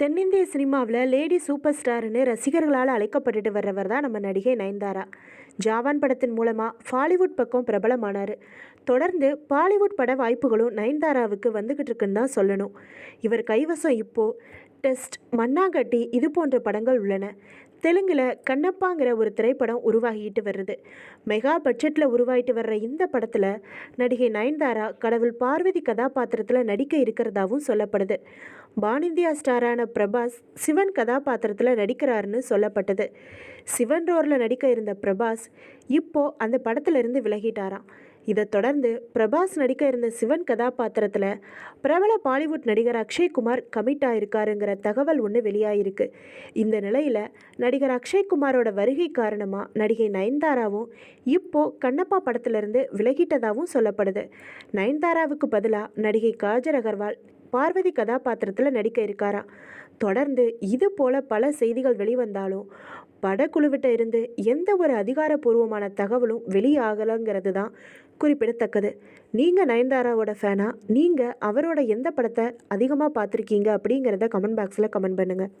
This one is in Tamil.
தென்னிந்திய சினிமாவில் லேடி சூப்பர் ஸ்டார்னு ரசிகர்களால் அழைக்கப்பட்டுட்டு வர்றவர் தான் நம்ம நடிகை நயன்தாரா. ஜாவான் படத்தின் மூலமாக பாலிவுட் பக்கம் பிரபலமானார். தொடர்ந்து பாலிவுட் பட வாய்ப்புகளும் நயன்தாராவுக்கு வந்துக்கிட்டு இருக்குன்னு தான் சொல்லணும். இவர் கைவசம் இப்போது டெஸ்ட் மண்ணாங்கட்டி இது போன்ற படங்கள் உள்ளன. தெலுங்கில் கண்ணப்பாங்கிற ஒரு திரைப்படம் உருவாகிட்டு வருது மெகா பட்ஜெட்டில் உருவாகிட்டு வர்ற இந்த படத்தில் நடிகை நயன்தாரா கடவுள் பார்வதி கதாபாத்திரத்தில் நடிக்க இருக்கிறதாவும் சொல்லப்படுது. பானிந்தியா ஸ்டாரான பிரபாஸ் சிவன் கதாபாத்திரத்தில் நடிக்கிறாருன்னு சொல்லப்பட்டது. சிவன் ரோரில் நடிக்க இருந்த பிரபாஸ் இப்போ அந்த படத்திலிருந்து விலகிட்டாராம். இதை தொடர்ந்து பிரபாஸ் நடிக்க இருந்த சிவன் கதாபாத்திரத்தில் பிரபல பாலிவுட் நடிகர் அக்ஷய்குமார் கமிட் ஆயிருக்காருங்கிற தகவல் ஒன்று வெளியாயிருக்கு. இந்த நிலையில் நடிகர் அக்ஷய்குமாரோட வருகை காரணமாக நடிகை நயன்தாராவும் இப்போது கண்ணப்பா படத்திலிருந்து விலகிட்டதாகவும் சொல்லப்படுது. நயன்தாராவுக்கு பதிலாக நடிகை காஜர் அகர்வால் பார்வதி கதாபாத்திரத்தில் நடிக்க இருக்காரா? தொடர்ந்து இது போல பல செய்திகள் வெளிவந்தாலும் படக்குழுவிட்ட இருந்து எந்த ஒரு அதிகாரப்பூர்வமான தகவலும் வெளியாகலைங்கிறது தான் குறிப்பிடத்தக்கது. நீங்கள் நயன்தாராவோட ஃபேனா? நீங்கள் அவரோட எந்த படத்தை அதிகமாக பார்த்துருக்கீங்க அப்படிங்கிறத கமெண்ட் பாக்ஸில் கமெண்ட் பண்ணுங்கள்